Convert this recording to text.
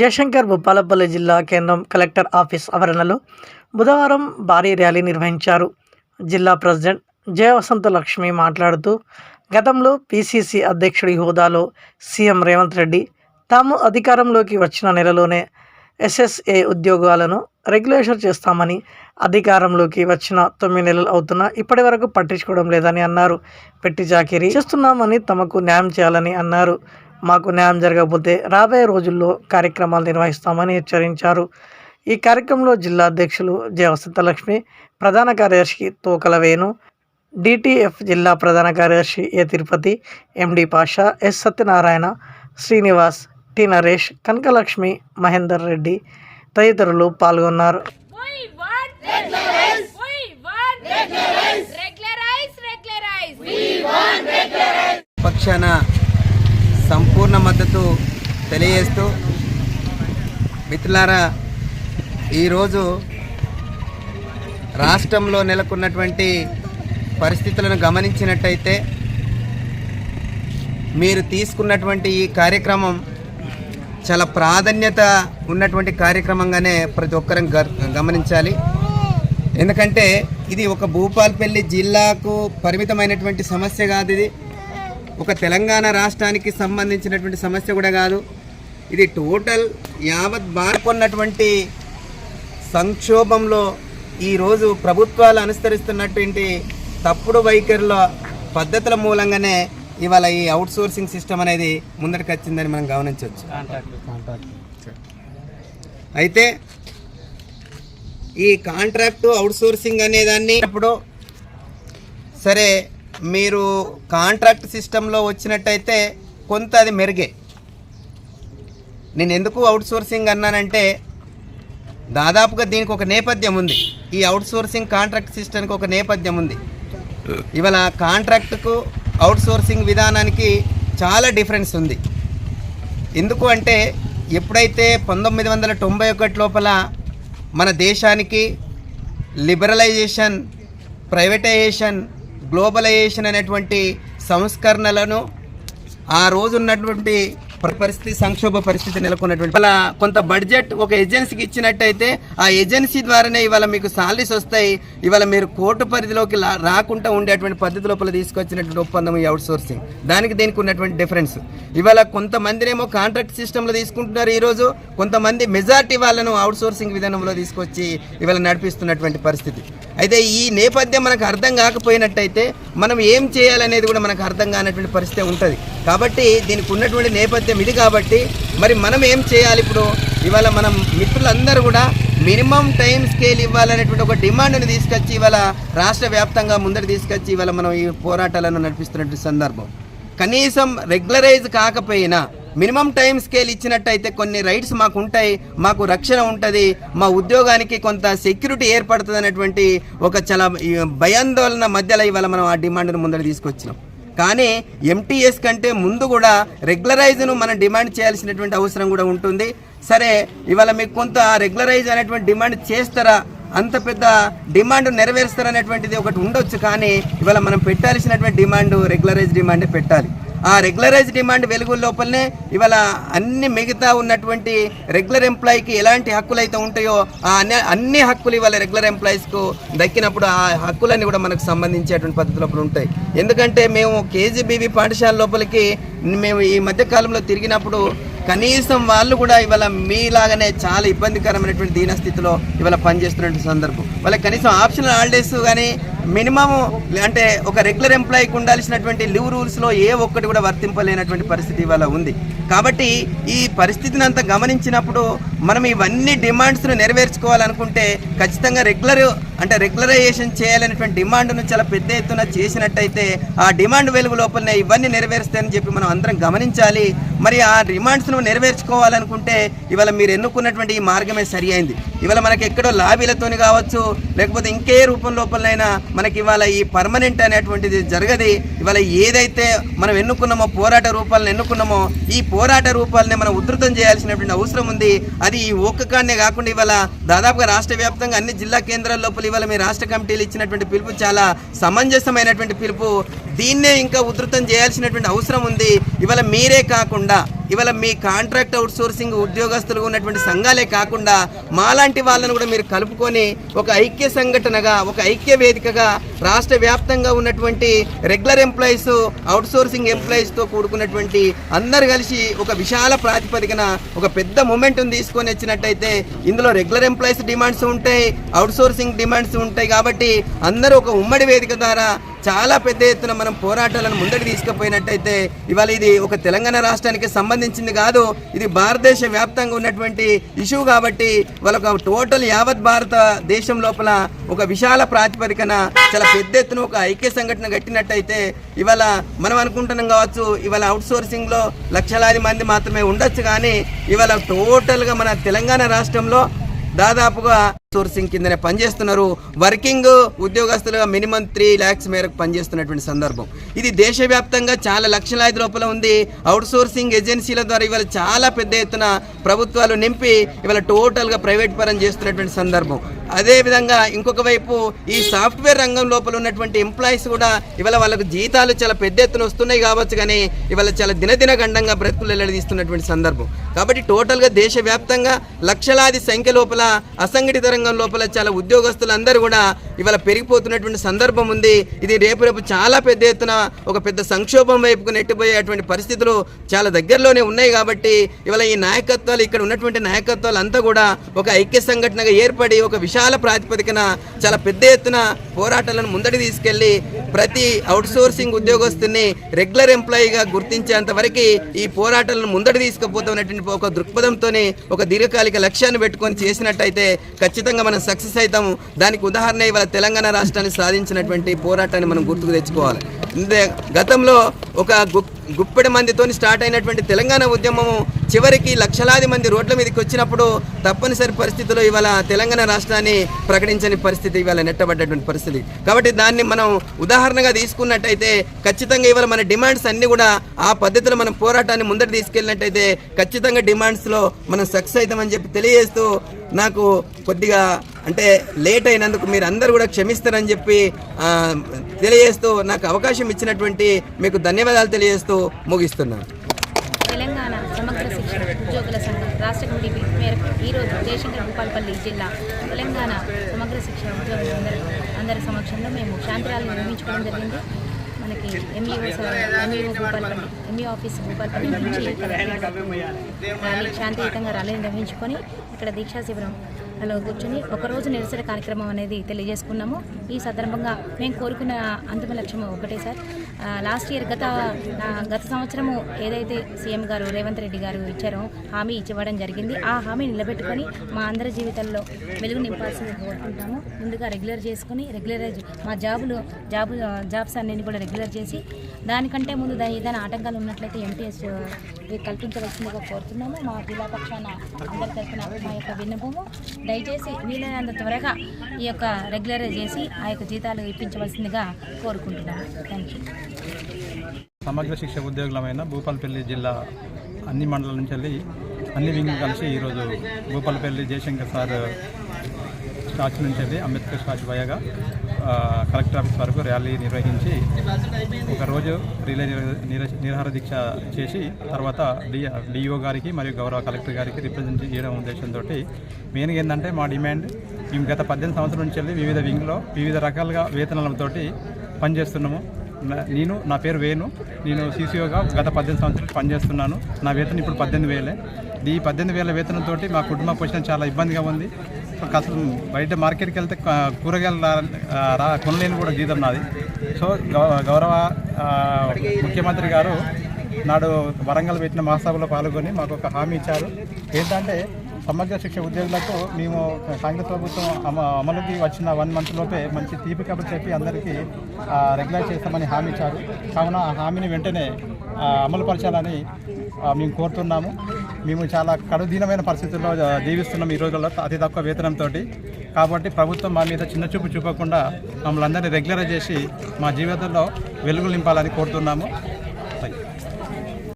జయశంకర్ భూపాలపల్లి జిల్లా కేంద్రం collector office ఆవరణలో బుధవారం భారీ ర్యాలీ నిర్వహించారు. జిల్లా ప్రెసిడెంట్ జయ వసంత లక్ష్మి మాట్లాడుతూ గతంలో పిసిసి అధ్యక్షుడి హోదాలో సీఎం రేవంత్ రెడ్డి తాము అధికారంలోకి వచ్చిన నెలలోనే ఎస్ఎస్ఏ ఉద్యోగాలను రెగ్యులేషన్ చేస్తామని అధికారంలోకి వచ్చిన తొమ్మిది నెలలు అవుతున్నా ఇప్పటి వరకు పట్టించుకోవడం లేదని అన్నారు. పెట్టి చాకిరీ చేస్తున్నామని తమకు న్యాయం చేయాలని అన్నారు. మాకు న్యాయం జరగకపోతే రాబోయే రోజుల్లో కార్యక్రమాలు నిర్వహిస్తామని హెచ్చరించారు. ఈ కార్యక్రమంలో జిల్లా అధ్యక్షులు జయ వసంతలక్ష్మి ప్రధాన కార్యదర్శి తోకల వేణు డిటిఎఫ్ జిల్లా ప్రధాన కార్యదర్శి A Tirupati MD Pasha S. Satyanarayana Srinivas T. Naresh Kanakalakshmi Mahender Reddy తదితరులు పాల్గొన్నారు. పక్షాన సంపూర్ణ మద్దతు తెలియజేస్తూ మిత్రులారా ఈరోజు రాష్ట్రంలో నెలకొన్నటువంటి పరిస్థితులను గమనించినట్టయితే మీరు తీసుకున్నటువంటి ఈ కార్యక్రమం చాలా ప్రాధాన్యత ఉన్నటువంటి కార్యక్రమంగానే ప్రతి ఒక్కరం గ- గమనించాలి. ఎందుకంటే ఇది ఒక భూపాల్పల్లి జిల్లాకు పరిమితమైనటువంటి సమస్య కాదు ఇది. ఒక తెలంగాణ రాష్ట్రానికి సంబంధించినటువంటి సమస్య కూడా కాదు. ఇది టోటల్ యావత్ బార్కొన్నటువంటి సంక్షోభంలో ఈరోజు ప్రభుత్వాలు అనుసరిస్తున్నటువంటి తప్పుడు వైఖరుల పద్ధతుల మూలంగానే ఇవాళ ఈ అవుట్సోర్సింగ్ సిస్టమ్ అనేది ముందరికి వచ్చిందని మనం గమనించవచ్చు. అయితే ఈ కాంట్రాక్టు అవుట్సోర్సింగ్ అనేదాన్ని ఇప్పుడు సరే మీరు కాంట్రాక్ట్ సిస్టంలో వచ్చినట్టయితే కొంత అది మెరుగే. నేను ఎందుకు అవుట్ సోర్సింగ్ అన్నానంటే దాదాపుగా దీనికి ఒక నేపథ్యం ఉంది. ఈ అవుట్సోర్సింగ్ కాంట్రాక్ట్ సిస్టమ్కి ఒక నేపథ్యం ఉంది. ఇవాళ కాంట్రాక్ట్కు అవుట్ సోర్సింగ్ విధానానికి చాలా డిఫరెన్స్ ఉంది. ఎందుకు అంటే ఎప్పుడైతే పంతొమ్మిది వందల తొంభై ఒకటి లోపల మన దేశానికి లిబరలైజేషన్ ప్రైవేటైజేషన్ గ్లోబలైజేషన్ అనేటువంటి సంస్కరణలను ఆ రోజు ఉన్నటువంటి పరిస్థితి సంక్షోభ పరిస్థితి నెలకొన్నటువంటి ఇవాళ కొంత బడ్జెట్ ఒక ఏజెన్సీకి ఇచ్చినట్టయితే ఆ ఏజెన్సీ ద్వారానే ఇవాళ మీకు సాలరీస్ వస్తాయి. ఇవాళ మీరు కోర్టు పరిధిలోకి రాకుండా ఉండేటువంటి పద్ధతి లోపల తీసుకొచ్చినటువంటి ఒప్పందం ఈ అవుట్ సోర్సింగ్ దానికి దీనికి ఉన్నటువంటి డిఫరెన్స్ ఇవాళ కొంతమందినేమో కాంట్రాక్ట్ సిస్టంలో తీసుకుంటున్నారు ఈరోజు. కొంతమంది మెజార్టీ వాళ్ళను అవుట్ సోర్సింగ్ విధానంలో తీసుకొచ్చి ఇవాళ నడిపిస్తున్నటువంటి పరిస్థితి. అయితే ఈ నేపథ్యం మనకు అర్థం కాకపోయినట్టయితే మనం ఏం చేయాలనేది కూడా మనకు అర్థం కానటువంటి పరిస్థితి ఉంటుంది. కాబట్టి దీనికి ఉన్నటువంటి నేపథ్యం ఇది కాబట్టి మరి మనం ఏం చేయాలి ఇప్పుడు? ఇవాళ మనం మిత్రులందరూ కూడా మినిమం టైం స్కేల్ ఇవ్వాలనేటువంటి ఒక డిమాండ్ని తీసుకొచ్చి ఇవాళ రాష్ట్ర వ్యాప్తంగా ముందర తీసుకొచ్చి ఇవాళ మనం ఈ పోరాటాలను నడిపిస్తున్నటువంటి సందర్భం. కనీసం రెగ్యులరైజ్ కాకపోయినా మినిమం టైం స్కేల్ ఇచ్చినట్టయితే కొన్ని రైట్స్ మాకు ఉంటాయి మాకు రక్షణ ఉంటుంది మా ఉద్యోగానికి కొంత సెక్యూరిటీ ఏర్పడుతుంది అనేటువంటి ఒక చాలా భయాందోళన మధ్యలో ఇవాళ మనం ఆ డిమాండ్ను ముందర తీసుకొచ్చినాం. కానీ ఎంటీఎస్ కంటే ముందు కూడా రెగ్యులరైజ్ను మనం డిమాండ్ చేయాల్సినటువంటి అవసరం కూడా ఉంటుంది. సరే ఇవాళ మీకు కొంత రెగ్యులరైజ్ అనేటువంటి డిమాండ్ చేస్తారా? అంత పెద్ద డిమాండ్ నెరవేరుస్తారనేటువంటిది ఒకటి ఉండొచ్చు కానీ ఇవాళ మనం పెట్టాల్సినటువంటి డిమాండ్ రెగ్యులరైజ్ డిమాండే పెట్టాలి. ఆ రెగ్యులరైజ్ డిమాండ్ వెలుగు లోపలనే ఇవాళ అన్ని మిగతా ఉన్నటువంటి రెగ్యులర్ ఎంప్లాయీకి ఎలాంటి హక్కులు అయితే ఉంటాయో ఆ అన్ని హక్కులు ఇవాళ రెగ్యులర్ ఎంప్లాయీస్కు దక్కినప్పుడు ఆ హక్కులన్నీ కూడా మనకు సంబంధించేటువంటి పద్ధతులు అప్పుడు ఉంటాయి. ఎందుకంటే మేము కేజీబీవీ పాఠశాల లోపలికి మేము ఈ మధ్యకాలంలో తిరిగినప్పుడు కనీసం వాళ్ళు కూడా ఇవాళ మీలాగానే చాలా ఇబ్బందికరమైనటువంటి దీనస్థితిలో ఇవాళ పనిచేస్తున్నటువంటి సందర్భం. వాళ్ళకి కనీసం ఆప్షనల్ హాలిడేస్ కానీ మినిమం అంటే ఒక రెగ్యులర్ ఎంప్లాయీకి ఉండాల్సినటువంటి లీవ్ రూల్స్లో ఏ ఒక్కటి కూడా వర్తింపలేనటువంటి పరిస్థితి ఇవాళ ఉంది. కాబట్టి ఈ పరిస్థితిని అంతా గమనించినప్పుడు మనం ఇవన్నీ డిమాండ్స్ను నెరవేర్చుకోవాలనుకుంటే ఖచ్చితంగా రెగ్యులర్ అంటే రెగ్యులరైజేషన్ చేయాలనేటువంటి డిమాండ్ను చాలా పెద్ద ఎత్తున చేసినట్టయితే ఆ డిమాండ్ వెలుగు లోపలనే ఇవన్నీ నెరవేరుస్తాయని చెప్పి మనం అందరం గమనించాలి. మరి ఆ డిమాండ్స్ను నెరవేర్చుకోవాలనుకుంటే ఇవాళ మీరు ఎన్నుకున్నటువంటి ఈ మార్గమే సరి అయింది ఇవాళ మనకి ఎక్కడో లాబీలతోని కావచ్చు లేకపోతే ఇంకే రూపం లోపలైనా మనకి ఇవాళ ఈ పర్మనెంట్ అనేటువంటిది జరగది. ఇవాళ ఏదైతే మనం ఎన్నుకున్నామో పోరాట రూపాలను ఎన్నుకున్నామో ఈ పోరాట రూపాలని మనం ఉధృతం చేయాల్సినటువంటి అవసరం ఉంది. అది ఈ ఒక్క కాడనే కాకుండా ఇవాళ దాదాపుగా రాష్ట్ర వ్యాప్తంగా అన్ని జిల్లా కేంద్రాల లోపల ఇవాళ మీ రాష్ట్ర కమిటీలు ఇచ్చినటువంటి పిలుపు చాలా సమంజసమైనటువంటి పిలుపు. దీన్నే ఇంకా ఉధృతం చేయాల్సినటువంటి అవసరం ఉంది. ఇవాళ మీరే కాకుండా ఇవాళ మీ కాంట్రాక్ట్ అవుట్సోర్సింగ్ ఉద్యోగస్తులుగా ఉద్యోగస్తులు ఉన్నటువంటి సంఘాలే కాకుండా మాలాంటి వాళ్ళను కూడా మీరు కలుపుకొని ఒక ఐక్య సంఘటనగా ఒక ఐక్య వేదికగా రాష్ట్ర వ్యాప్తంగా ఉన్నటువంటి రెగ్యులర్ ఎంప్లాయీస్ అవుట్సోర్సింగ్ ఎంప్లాయీస్తో కూడుకున్నటువంటి అందరు కలిసి ఒక విశాల ప్రాతిపదికన ఒక పెద్ద మూమెంట్ని తీసుకొని వచ్చినట్టయితే ఇందులో రెగ్యులర్ ఎంప్లాయీస్ డిమాండ్స్ ఉంటాయి అవుట్సోర్సింగ్ డిమాండ్స్ ఉంటాయి కాబట్టి అందరూ ఒక ఉమ్మడి వేదిక ద్వారా చాలా పెద్ద ఎత్తున మనం పోరాటాలను ముందడి తీసుకుపోయినట్టయితే ఇవాళ ఇది ఒక తెలంగాణ రాష్ట్రానికి సంబంధించింది కాదు ఇది భారతదేశ వ్యాప్తంగా ఉన్నటువంటి ఇష్యూ కాబట్టి వాళ్ళకు టోటల్ యావత్ భారత దేశం లోపల ఒక విశాల ప్రాతిపదికన చాలా పెద్ద ఎత్తున ఒక ఐక్య సంఘటన కట్టినట్టయితే ఇవాళ మనం అనుకుంటున్నాం కావచ్చు ఇవాళ అవుట్ సోర్సింగ్లో లక్షలాది మంది మాత్రమే ఉండొచ్చు కానీ ఇవాళ టోటల్గా మన తెలంగాణ రాష్ట్రంలో దాదాపుగా సోర్సింగ్ కిందనే పనిచేస్తున్నారు. వర్కింగ్ ఉద్యోగస్తులుగా మినిమం త్రీ ల్యాక్స్ మేరకు పనిచేస్తున్నటువంటి సందర్భం. ఇది దేశవ్యాప్తంగా చాలా లక్షలాది లోపల ఉంది. అవుట్ సోర్సింగ్ ఏజెన్సీల ద్వారా ఇవాళ చాలా పెద్ద ఎత్తున ప్రభుత్వాలు నింపి ఇవాళ టోటల్గా ప్రైవేట్ పరం చేస్తున్నటువంటి సందర్భం. అదేవిధంగా ఇంకొక వైపు ఈ సాఫ్ట్వేర్ రంగం లోపల ఉన్నటువంటి ఎంప్లాయీస్ కూడా ఇవాళ వాళ్ళకు జీతాలు చాలా పెద్ద ఎత్తున వస్తున్నాయి కావచ్చు కానీ ఇవాళ చాలా దినదిన గండంగా బ్రతుకులు వెల్లడిస్తున్నటువంటి సందర్భం. కాబట్టి టోటల్గా దేశవ్యాప్తంగా లక్షలాది సంఖ్య లోపల అసంఘటిత రంగం లోపల చాలా ఉద్యోగస్తులు అందరూ కూడా ఇవాళ పెరిగిపోతున్నటువంటి సందర్భం ఉంది. ఇది రేపు రేపు చాలా పెద్ద ఎత్తున ఒక పెద్ద సంక్షోభం వైపుకు నెట్టిపోయేటువంటి పరిస్థితులు చాలా దగ్గరలోనే ఉన్నాయి కాబట్టి ఇవాళ ఈ నాయకత్వాలు ఇక్కడ ఉన్నటువంటి నాయకత్వాలు అంతా కూడా ఒక ఐక్య సంఘటనగా ఏర్పడి ఒక విశాల ప్రాతిపదికన చాలా పెద్ద ఎత్తున పోరాటాలను ముందడి తీసుకెళ్ళి ప్రతి అవుట్సోర్సింగ్ ఉద్యోగస్తుని రెగ్యులర్ ఎంప్లాయీగా గుర్తించేంత వరకు ఈ పోరాటాలను ముందడి తీసుకుపోతున్నటువంటి ఒక దృక్పథంతోనే ఒక దీర్ఘకాలిక లక్ష్యాన్ని పెట్టుకొని చేసినట్టయితే ఖచ్చితంగా మనం సక్సెస్ అవుతాము. దానికి ఉదాహరణ ఇవాళ తెలంగాణ రాష్ట్రాన్ని సాధించినటువంటి పోరాటాన్ని మనం గుర్తుకు తెచ్చుకోవాలి. గతంలో ఒక గు గుప్పెడి మందితో స్టార్ట్ అయినటువంటి తెలంగాణ ఉద్యమము చివరికి లక్షలాది మంది రోడ్ల మీదకి వచ్చినప్పుడు తప్పనిసరి పరిస్థితుల్లో ఇవాళ తెలంగాణ రాష్ట్రాన్ని ప్రకటించని పరిస్థితి ఇవాళ నెట్టబడ్డటువంటి పరిస్థితి. కాబట్టి దాన్ని మనం ఉదాహరణగా తీసుకున్నట్టయితే ఖచ్చితంగా ఇవాళ మన డిమాండ్స్ అన్నీ కూడా ఆ పద్ధతిలో మనం పోరాటాన్ని ముందట తీసుకెళ్ళినట్టయితే ఖచ్చితంగా డిమాండ్స్లో మనం సక్సెస్ అవుతామని చెప్పి తెలియజేస్తూ నాకు కొద్దిగా అంటే లేట్ అయినందుకు మీరు అందరూ కూడా క్షమిస్తారని చెప్పి తెలియజేస్తూ నాకు అవకాశం ఇచ్చినటువంటి మీకు ధన్యవాదాలు తెలియజేస్తూ ముగిస్తున్నాను. తెలంగాణ సమగ్ర శిక్షణ ఉద్యోగుల సంఘం రాష్ట్ర కమిటీ పిలుపు మేరకు ఈరోజు జయశంకర్ భూపాలపల్లి జిల్లా తెలంగాణ సమగ్ర శిక్ష ఉద్యోగులందరూ అందరి సమక్షంలో మేము శాంతిరాలను నిర్మించుకోవడం జరిగింది. మనకి MEO MEO Bhupalpally ME office Bhupalpally నుంచి ర్యాలీ శాంతియుతంగా ర్యాలీ నిర్వహించుకొని ఇక్కడ దీక్షా శిబిరం అలా కూర్చొని ఒకరోజు నిరసన కార్యక్రమం అనేది తెలియజేసుకున్నాము. ఈ సందర్భంగా మేము కోరుకున్న అంతిమ లక్ష్యం ఒకటే సార్. లాస్ట్ ఇయర్ గత గత సంవత్సరము ఏదైతే సీఎం గారు రేవంత్ రెడ్డి గారు ఇచ్చారో హామీ ఇచ్చివ్వడం జరిగింది. ఆ హామీ నిలబెట్టుకొని మా అందరి జీవితాల్లో వెలుగు నింపాల్సింది కోరుకుంటాము. ముందుగా రెగ్యులర్ చేసుకుని రెగ్యులరైజ్ మా జాబులు జాబు జాబ్స్ అన్నింటినీ కూడా రెగ్యులర్ చేసి దానికంటే ముందు దాని ఏదైనా ఆటంకాలు ఉన్నట్లయితే ఎంటీఎస్ కల్పించవలసిందిగా కోరుతున్నాము. మా జిల్లా పక్షాన అందరి తరఫున మా యొక్క విన్నపము. దయచేసి వీలైనంత త్వరగా ఈ యొక్క రెగ్యులర్ చేసి ఆ యొక్క జీతాలు ఇప్పించవలసిందిగా కోరుకుంటున్నాను. థ్యాంక్ యూ సమగ్ర శిక్ష ఉద్యోగులమైన భూపాలపల్లి జిల్లా అన్ని మండలం నుంచి వెళ్ళి అన్ని వింగ్ కలిసి ఈరోజు భూపాలపల్లి జయశంకర్ సార్ స్టాచ్ నుంచి వెళ్ళి అంబేద్కర్ స్టాచ్ వయగా కలెక్టర్ ఆఫీస్ వరకు ర్యాలీ నిర్వహించి ఒకరోజు రిలే నిరహార నిర- దీక్ష చేసి తర్వాత డిఓ గారికి మరియు గౌరవ కలెక్టర్ గారికి రిప్రజెంట్ చేయడం ఉద్దేశంతో మెయిన్గా ఏంటంటే మా డిమాండ్ మేము గత పద్దెనిమిది సంవత్సరాల నుంచి వెళ్ళి వివిధ వింగ్లో వివిధ రకాలుగా వేతనాలతో పనిచేస్తున్నాము. నేను నా పేరు వేణు. నేను సీసీఓగా గత పద్దెనిమిది సంవత్సరాలు పనిచేస్తున్నాను. నా వేతనం ఇప్పుడు పద్దెనిమిది వేలే. ఈ పద్దెనిమిది వేల వేతనంతో మా కుటుంబ పోషణ చాలా ఇబ్బందిగా ఉంది. అసలు బయట మార్కెట్కి వెళ్తే కూరగాయలు రా కొనలేని కూడా జీతం నాది. సో గౌ- గౌరవ ముఖ్యమంత్రి గారు నాడు వరంగల్ పెట్టిన మహాసభలో పాల్గొని మాకు ఒక హామీ ఇచ్చారు. ఏంటంటే సమగ్ర శిక్ష ఉద్యోగులకు మేము కాంగ్రెస్ ప్రభుత్వం అమలుకి వచ్చిన వన్ మంత్ లోపే మంచి తీపి కబుర్ చెప్పి అందరికీ రెగ్యులర్ చేస్తామని హామీ ఇచ్చారు. కావున ఆ హామీని వెంటనే అమలుపరచాలని అమలు పరచాలని మేము కోరుతున్నాము. మేము చాలా కడుదీనమైన పరిస్థితుల్లో జీవిస్తున్నాం ఈ రోజుల్లో అతి తక్కువ వేతనంతో కాబట్టి ప్రభుత్వం మా మీద చిన్న చూపు చూపకుండా మమ్మల్ని అందరినీ రెగ్యులర్ చేసి మా జీవితంలో వెలుగులు నింపాలని కోరుతున్నాము.